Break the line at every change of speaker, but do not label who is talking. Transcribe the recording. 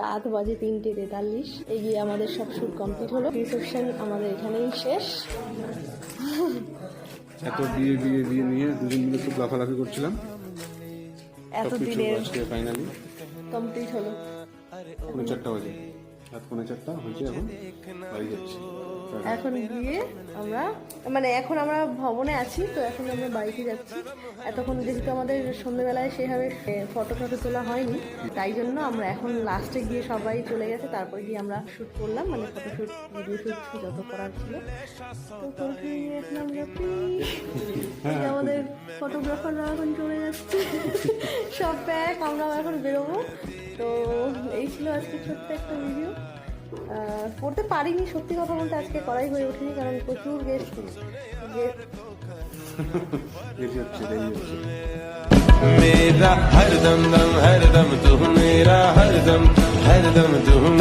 রাত বাজে তিনটে তেতাল্লিশ। এগিয়ে আমাদের সব শুট কমপ্লিট হলো। রিসেপশন আমাদের এখানেই শেষ।
এত বিয়ে বিয়ে বিয়ে নিয়ে দুজন মিলে খুব লাফালাফি করছিলাম।
এত দিনের
ফাইনালি
কমপ্লিট হলো।
পৌনে চারটা বাজে। রাত পৌনে চারটা হয়েছে এখন। বাড়ি যাচ্ছি।
এখন গিয়ে আমরা মানে এখন আমরা ভবনে আছি, তো এখন আমরা বাড়িতে যাচ্ছি। এতক্ষণ যেহেতু আমাদের সন্ধ্যেবেলায় সেভাবে ফটো ফটো তোলা হয়নি, তাই জন্য আমরা এখন লাস্টে গিয়ে সবাই চলে গেছে, তারপর গিয়ে আমরা শ্যুট করলাম মানে ফটো শ্যুট ভিডিও শ্যুট যত করার ছিল। আমাদের ফটোগ্রাফাররা এখন চলে যাচ্ছে। সব প্যাক আমরা এখন বেরোবো। তো এই ছিল আজকে ছোট্ট একটা ভিডিও করতে পারিনি সত্যি কথা বলতে আজকে করাই হয়ে ওঠেনি কারণ প্রচুর গেস্ট
দেরি হচ্ছে দেরি হচ্ছে
मेरा हरदम दम हरदम तू मेरा हरदम हरदम तू